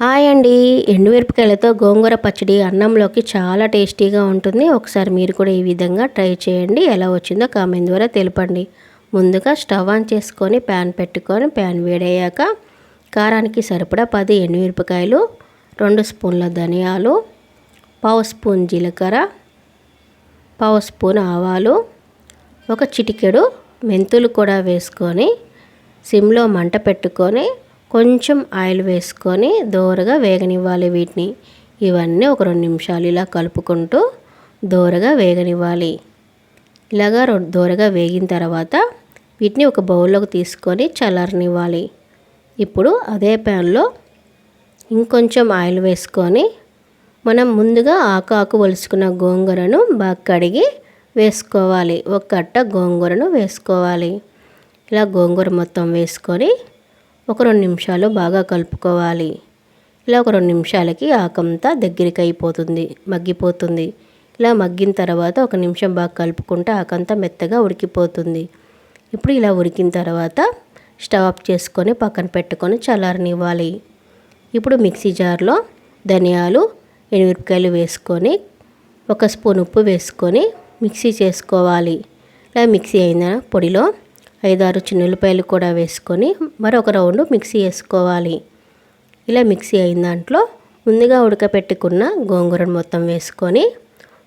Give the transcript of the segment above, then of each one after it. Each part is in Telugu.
హాయ్ అండి. ఎండుమిరపకాయలతో గోంగూర పచ్చడి అన్నంలోకి చాలా టేస్టీగా ఉంటుంది. ఒకసారి మీరు కూడా ఈ విధంగా ట్రై చేయండి. ఎలా వచ్చిందో కామెంట్ ద్వారా తెలపండి. ముందుగా స్టవ్ ఆన్ చేసుకొని ప్యాన్ పెట్టుకొని ప్యాన్ వేడయ్యాక కారానికి సరిపడా పది ఎండుమిరపకాయలు రెండు స్పూన్ల ధనియాలు పావు స్పూన్ జీలకర్ర పావు స్పూన్ ఆవాలు ఒక చిటికెడు మెంతులు కూడా వేసుకొని సిమ్లో మంట పెట్టుకొని కొంచెం ఆయిల్ వేసుకొని దోరగా వేగనివ్వాలి వీటిని. ఇవన్నీ ఒక రెండు నిమిషాలు ఇలా కలుపుకుంటూ దోరగా వేగనివ్వాలి. ఇలాగా దోరగా వేగిన తర్వాత వీటిని ఒక బౌల్లోకి తీసుకొని చల్లారనివ్వాలి. ఇప్పుడు అదే ప్యాన్లో ఇంకొంచెం ఆయిల్ వేసుకొని మనం ముందుగా ఆకు ఆకు వలుసుకున్న గోంగూరను బాగా కడిగి వేసుకోవాలి. ఒక కట్ట గోంగూరను వేసుకోవాలి. ఇలా గోంగూర మొత్తం వేసుకొని ఒక రెండు నిమిషాలు బాగా కలుపుకోవాలి. ఇలా ఒక రెండు నిమిషాలకి ఆకంతా దగ్గరికి అయిపోతుంది మగ్గిపోతుంది. ఇలా మగ్గిన తర్వాత ఒక నిమిషం బాగా కలుపుకుంటే ఆకంతా మెత్తగా ఉడికిపోతుంది. ఇప్పుడు ఇలా ఉడికిన తర్వాత స్టవ్ ఆఫ్ చేసుకొని పక్కన పెట్టుకొని చల్లారనివ్వాలి. ఇప్పుడు మిక్సీ జార్లో ధనియాలు ఎనిమిరపకాయలు వేసుకొని ఒక స్పూన్ ఉప్పు వేసుకొని మిక్సీ చేసుకోవాలి. ఇలా మిక్సీ అయిన పొడిలో ఐదారు చిన్నులపాయలు కూడా వేసుకొని మరొక రౌండ్ మిక్సీ వేసుకోవాలి. ఇలా మిక్సీ అయిన దాంట్లో ముందుగా ఉడకపెట్టుకున్న గోంగూరను మొత్తం వేసుకొని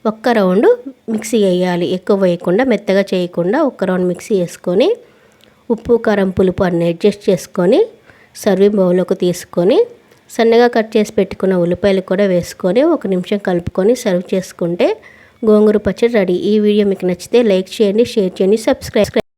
ఒక్క రౌండ్ మిక్సీ వేయాలి. ఎక్కువ వేయకుండా మెత్తగా చేయకుండా ఒక్క రౌండ్ మిక్సీ వేసుకొని ఉప్పు కారం పులుపు అన్ని అడ్జస్ట్ చేసుకొని సర్వింగ్ బౌల్లోకి తీసుకొని సన్నగా కట్ చేసి పెట్టుకున్న ఉల్లిపాయలు కూడా వేసుకొని ఒక నిమిషం కలుపుకొని సర్వ్ చేసుకుంటే గోంగూర పచ్చడి రెడీ. ఈ వీడియో మీకు నచ్చితే లైక్ చేయండి షేర్ చేయండి సబ్స్క్రైబ్